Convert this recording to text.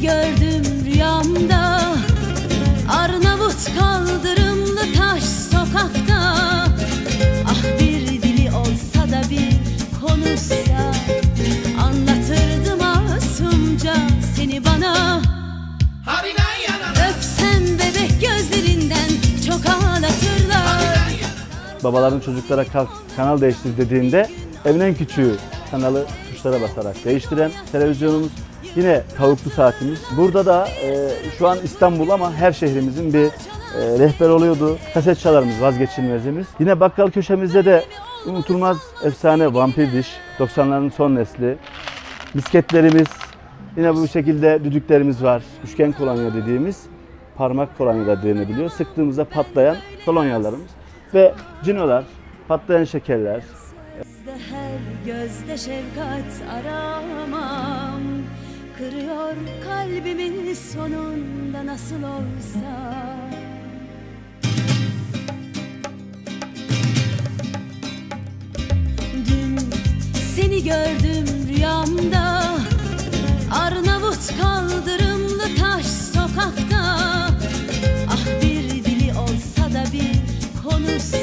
gördüm rüyamda. Arnavut kaldırımlı taş sokakta. Ah bir dili olsa da bir konuşsa Anlatırdım masumca seni bana. Öpsem bebek gözlerinden çok ağlatırlar. Babaların çocuklara kanal değiştir dediğinde evin en küçüğü kanalı tuşlara basarak değiştiren televizyonumuz. Yine tavuklu saatimiz. Burada da e, şu an İstanbul ama her şehrimizin bir e, rehber oluyordu. Kaset çalarımız vazgeçilmezimiz. Yine bakkal köşemizde de unutulmaz efsane vampir diş. 90'ların son nesli. Bisketlerimiz. Yine bu şekilde düdüklerimiz var. Üçgen kolonya dediğimiz parmak kolonya da denebiliyor. Sıktığımızda patlayan kolonyalarımız. Ve cinolar, patlayan şekerler, Gözde her gözde şefkat aramam. Kırıyor kalbimin sonunda nasıl olsa. Dün seni gördüm rüyamda. Arnavut kaldırımlı taş sokakta. Ah bir dili olsa da bir konusu